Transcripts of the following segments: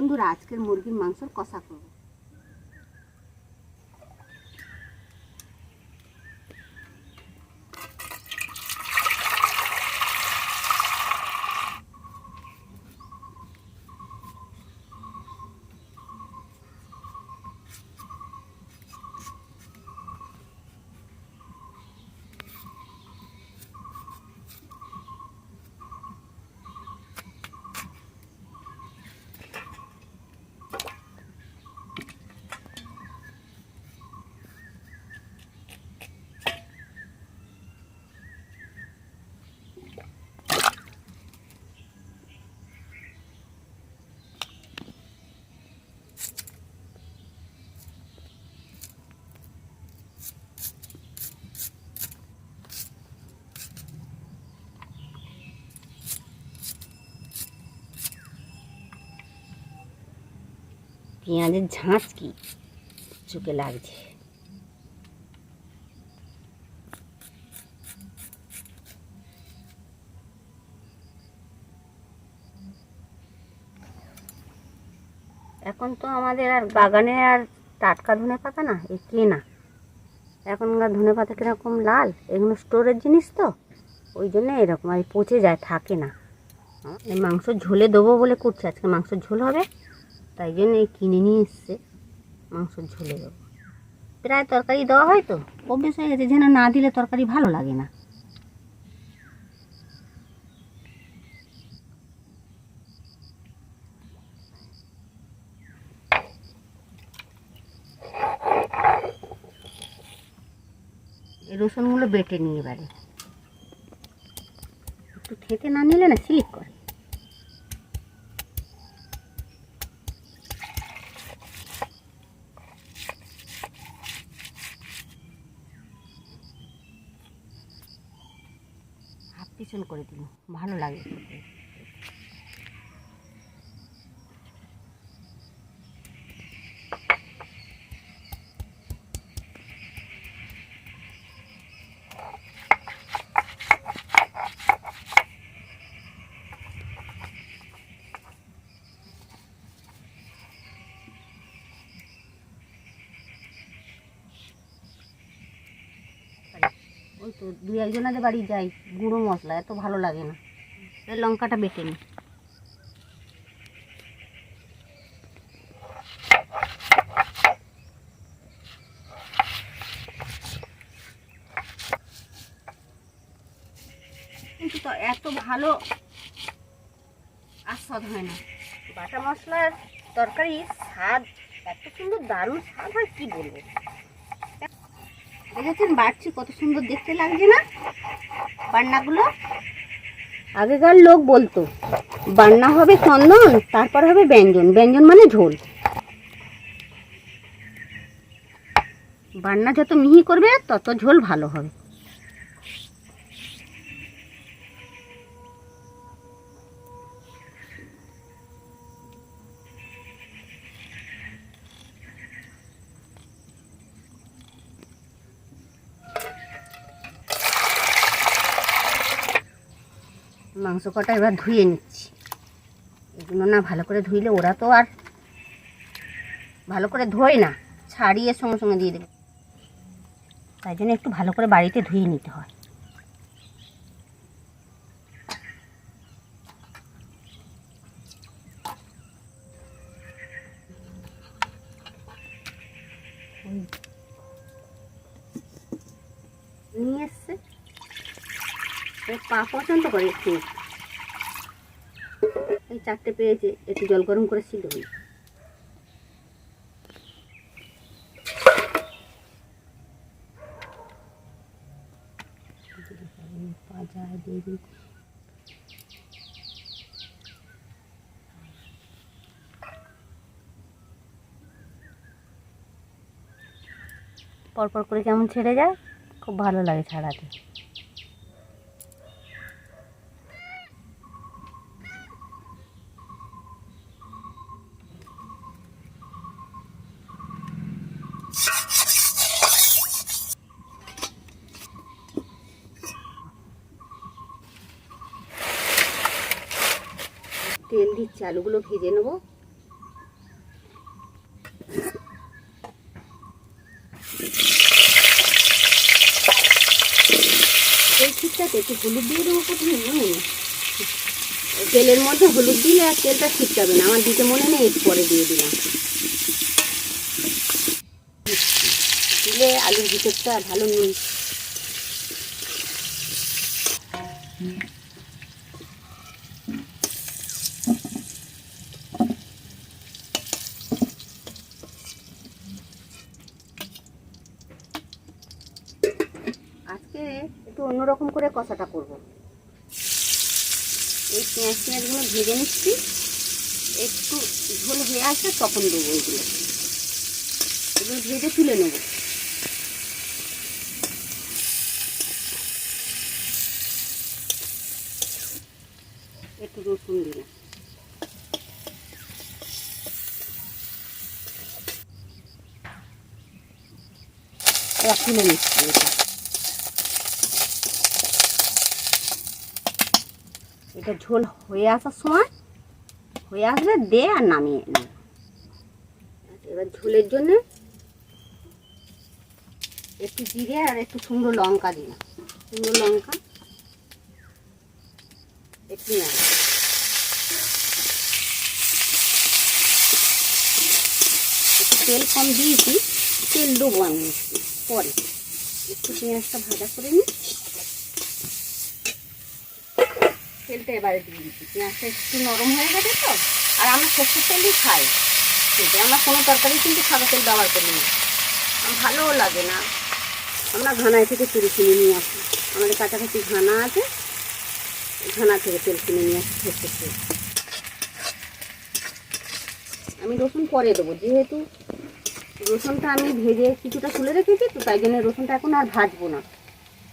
বন্ধুরা আজকের মুরগির মাংসর কষা করব। পেঁয়াজের ঝাঁস কি? চোখে লাগছে। এখন তো আমাদের আর বাগানে আর টাটকা ধনে পাতা না এই কেনা। এখনকার ধনে পাতা কীরকম লাল, এগুলো স্টোরের জিনিস তো, ওই জন্য এরকম আর পচে যায়, থাকে না। মাংস ঝোলে দেবো বলে করছে, আজকে মাংসর ঝোল হবে। তাই জন্য কিনে নিয়ে এসছে। মাংস ঝোলে দেবো। প্রায় তরকারি দেওয়া হয় তো, অভ্যেস হয়ে গেছে, যেন না দিলে তরকারি ভালো লাগে না। রসুনগুলো বেটে নিয়ে এবারে। একটু খেতে না নিলে না স্লিপ করে। পিছন করে দিল ভালো লাগে। তো দুই একজনাদের বাড়ি যাই, গুঁড়ো মশলা, এত ভালো লাগে না। লঙ্কাটা বেটে নি। কিন্তু এত ভালো আস্বাদ হয় না। বাটা মশলার তরকারি স্বাদ, এত সুন্দর, দারুণ স্বাদ হয়, কি বলব? দেখেছেন? বাড়ছে, কত সুন্দর দেখতে লাগছে না? বান্নাগুলো? আগেকার লোক বলতো, বান্না হবে চন্দন, তারপর হবে ব্যঞ্জন। ব্যঞ্জন মানে ঝোল। বান্না যত মিহি করবে, তত ঝোল ভালো হবে। মাংস কটা এবার ধুয়ে নিচ্ছি। এগুলো না ভালো করে ধুইলে ওরা তো আর ভালো করে ধোয় না, ছাড়িয়ে সঙ্গে সঙ্গে দিয়ে দেবে। তাই জন্য একটু ভালো করে বাড়িতে ধুয়ে নিতে হয়। নিয়ে এসছে। পা পছন্দ করে একটু। এই চারটে পেয়েছে, একটু জল গরম করে সিদ্ধ হই পরপর করে কেমন ছেড়ে যায়, খুব ভালো লাগে ছাড়াতে। তেল দিচ্ছি, আলুগুলো ভেজে নেব। এই খিরটাতে একটু হলুদ দিয়ে দেবো প্রথমে, মনে তেলের মধ্যে হলুদ দিলে আর তেলটা ঠিক ছিটকাবে না, আমার দিতে মনে নেই পরে দিয়ে দিলাম। দিলে আলুর ভিতরটা ভালো নুন অন্যরকম করে কষাটা করব। এই পেঁয়াজ পেঁয়াজগুলো ভেজে নিচ্ছি। একটু ঝোল হয়ে আসে তখন দেবো এগুলো। এগুলো ভেজে তুলে নেব। একটু রসুন দিলাম তুলে নিচ্ছি এটা ঝোল হয়ে আসার সময়, হয়ে আসলে দে আর নামিয়ে নেব এবার ঝোলের জন্য একটু জিরে আর একটু সুন্দর লঙ্কা দিলাম। সুন্দর লঙ্কা একটু একটু তেল কম দিয়েছি, তেল দেবো আমি পরে। একটু পেঁয়াজটা ভাজা করে নিই। তেলটা এবারে দিয়ে দিচ্ছি। পেঁয়াজটা একটু নরম হয়ে গেছে তো, আর আমরা সর্ষের তেলই খাই। কিন্তু আমরা কোনো তরকারি কিন্তু সাদা তেল ব্যবহার করি না। ভালোও লাগে না। আমরা ঘানায় থেকে চুরি কিনে নিয়ে আসি। আমাদের কাছাকাছি ঘানা আছে। ঘানা থেকে তেল কিনে নিয়ে আসি সর্ষের তেল। আমি রসুন পরে দেবো। যেহেতু রসুনটা আমি ভেজে কিছুটা তুলে রেখেছি, তো তাই জন্য রসুনটা এখন আর ভাজবো না।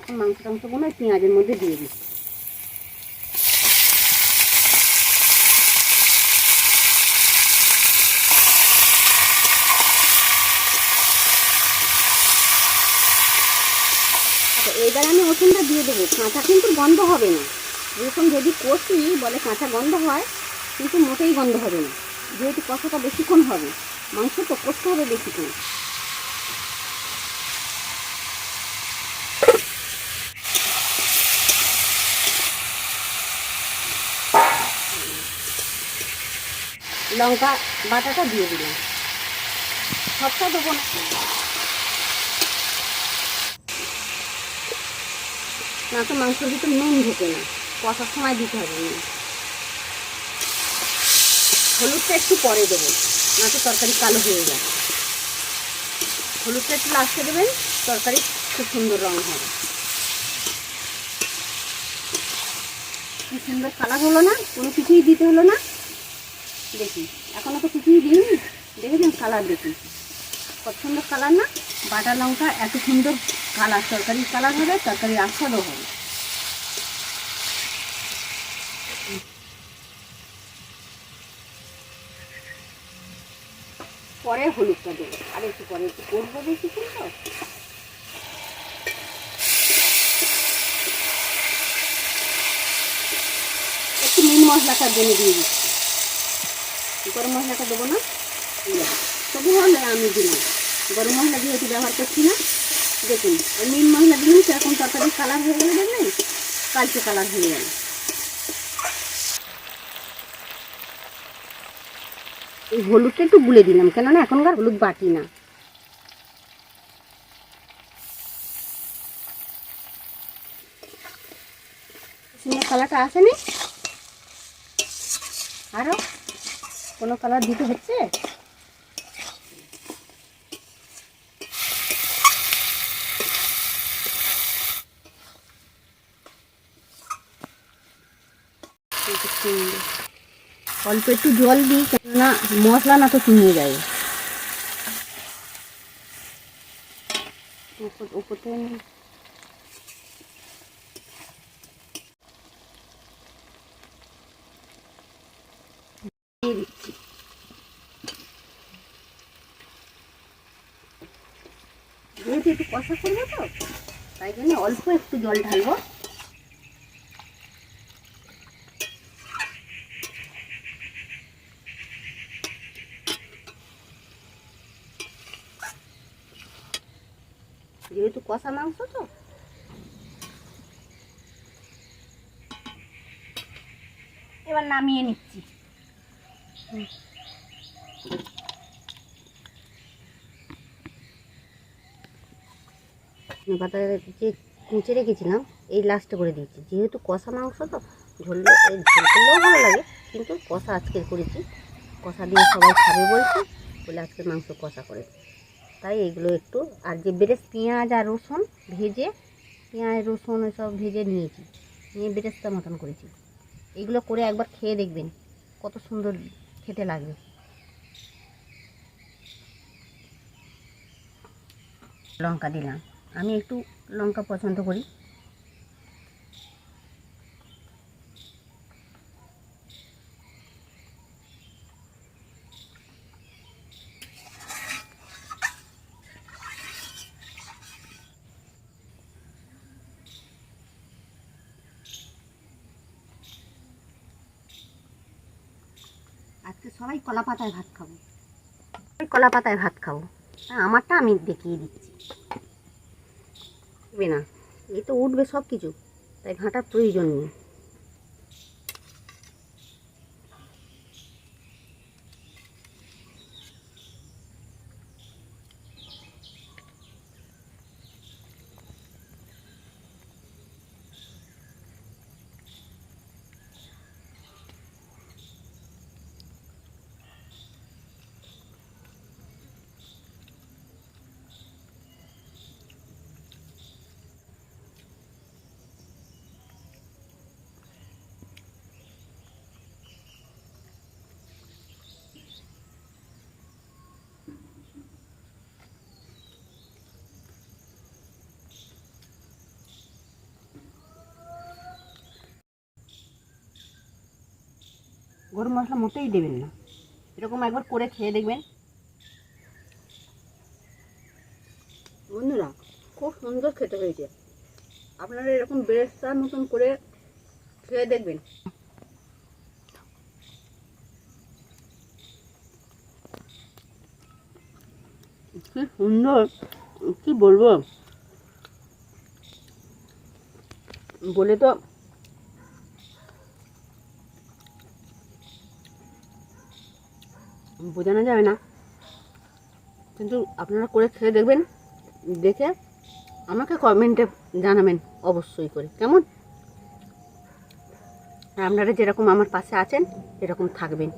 এখন মাংস টাংসগুলো পেঁয়াজের মধ্যে দিয়ে দিচ্ছি আচ্ছা এবার আমি রসুনটা দিয়ে দেবো, কাঁচা কিন্তু গন্ধ হবে না। রসুন যদি কষি, বলে কাঁচা গন্ধ হয়, কিন্তু মোটেই গন্ধ হবে না। যেহেতু কষাটা বেশিক্ষণ হবে, মাংস তো কষতে হবে বেশিক্ষণ। লঙ্কা বাটাটা দিয়ে দিলাম। সবটা দেবো না। না তো মাংসের ভিতর নুন ঢোকে না। কষার সময় দিতে হবে নুন। হলুদটা একটু পরে দেবো না তো তরকারি কালো হয়ে যাবে। হলুদটা একটু লাস্টে দেবেন, তরকারি খুব সুন্দর রং হবে। সুন্দর কালার হলো না, কোনো কিছুই দিতে হলো না। দেখি এখনও তো কিছুই দিইনি। দেখেছেন কালার দেখি কত সুন্দর কালার না? বাটা লঙ্কা এত সুন্দর কালার তরকারির কালার হবে, তরকারির আস্বাদও হবে। পরে হলুদটা দেবো। আর একটু পরে একটু করব বেশি তো। একটু মিন মশলাটার জন্য দিয়ে দিচ্ছি। গরম মশলাটা দেবো না। তবু হলে আমি দিলাম। গরম মশলা যেহেতু ব্যবহার করছি না দেখুন ওই মিন মশলা দিলাম সেরকম তরকারি কালার হয়ে গেলে দেখলেন কালচে কালার হয়ে গেল। এই হলুদটা একটু গুলে দিলাম, কেননা এখনকার হলুদ বাটি না। কালারটা আসেনি? আরও কোনো কালার দিতে হচ্ছে? অল্প একটু জল দিই, কেননা মশলা না তো শুনিয়ে যায়। একটু কষা করব তো, তাই জন্য অল্প একটু জল ঢালবো। যেহেতু কষা মাংস তো। এবার নামিয়ে নিচ্ছি। পাতা যে কুঁচে রেখেছিলাম, এই লাস্টে করে দিয়েছি। যেহেতু কষা মাংস তো, ঝোলে, এই ঝোল করলেও ভালো লাগে, কিন্তু কষা আজকের করেছি। কষা দিয়ে সবাই খাবে বলছে, বলে আজকে মাংস কষা করেছি। তাই এগুলো একটু, আর যে বেরেস পেঁয়াজ আর রসুন ভেজে, পেঁয়াজ, রসুন সব ভেজে নিয়েছি, নিয়ে বেরেস্তা মতন করেছি। এগুলো করে একবার খেয়ে দেখবেন, কত সুন্দর খেতে লাগবে। লঙ্কা দিলাম। আমি একটু লঙ্কা পছন্দ করি আজকে সবাই কলা পাতায় ভাত খাব। কলা পাতায় ভাত খাব। আমারটা আমি দেখিয়ে দিচ্ছি। উঠবে না। এই তো উঠবে সব কিছু তাই ঘাঁটার প্রয়োজন নেই। গরম মশলা মোটেই দেবেন না। এরকম একবার করে খেয়ে দেখবেন। বন্ধুরা খুব সুন্দর খেতে হয়েছে। আপনারা এরকম বেরেস্তার মতন করে খেয়ে দেখবেন। কি সুন্দর কি বলব? বলে তো বোঝানো যাবে না। কিন্তু আপনারা করে খেয়ে দেখবেন, দেখে আমাকে কমেন্টে জানাবেন অবশ্যই করে। কেমন? আপনারা যেরকম আমার পাশে আছেন, এরকম থাকবেন।